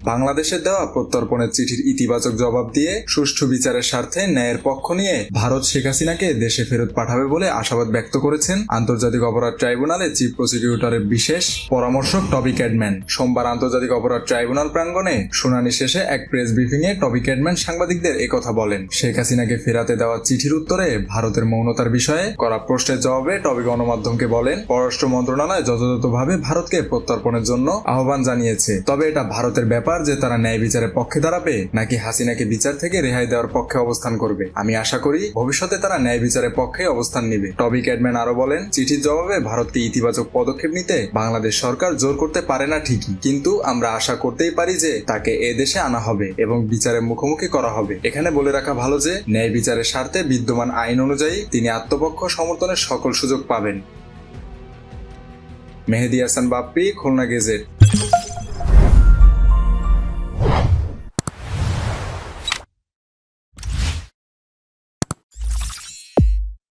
বাংলাদেশের দেওয়া প্রত্যর্পণের চিঠির ইতিবাচক জবাব দিয়ে সুষ্ঠু বিচারের স্বার্থে ন্যায়ের পক্ষ নিয়ে ভারত শেখ হাসিনাকে দেশে ফেরত পাঠাবে বলে আশাবাদ ব্যক্ত করেছেন আন্তর্জাতিক অপরাধ ট্রাইব্যুনালে চিফ প্রসিকিউটরের বিশেষ পরামর্শক টবি ক্যাডম্যান। সোমবার আন্তর্জাতিক অপরাধ ট্রাইব্যুনাল প্রাঙ্গণে শুনানি শেষে এক প্রেস ব্রিফিং এ টবি ক্যাডম্যান সাংবাদিকদের একথা বলেন। শেখ হাসিনাকে ফেরাতে দেওয়া চিঠির উত্তরে ভারতের মৌনতার বিষয়ে করা প্রশ্নের জবাবে টবি গণমাধ্যমকে বলেন, পররাষ্ট্র মন্ত্রণালয় যথাযথভাবে ভারতকে প্রত্যর্পণের জন্য আহ্বান জানিয়েছে। তবে এটা ভারতের ব্যাপার যে তারা ন্যায় বিচারের পক্ষে দাঁড়াবে, নাকি হাসিনাকে বিচার থেকে রেহাই দেওয়ার পক্ষে অবস্থান করবে? আমি আশা করি ভবিষ্যতে তারা ন্যায় বিচারের পক্ষে অবস্থান নেবে। টবি ক্যাডম্যান আরও বলেন, চিঠির জবাবে ভারতকে ইতিবাচক পদক্ষেপ নিতে বাংলাদেশ সরকার জোর করতে পারে না ঠিকই। কিন্তু আমরা আশা করতেই পারি যে তাকে এ দেশে আনা হবে এবং বিচারের মুখোমুখি করা হবে। এখানে বলে রাখা ভালো যে, ন্যায় বিচারের স্বার্থে বিদ্যমান আইন অনুযায়ী তিনি আত্মপক্ষ সমর্থনের সকল সুযোগ পাবেন। মেহেদি হাসান বাপ্পি, খুলনা গেজেট।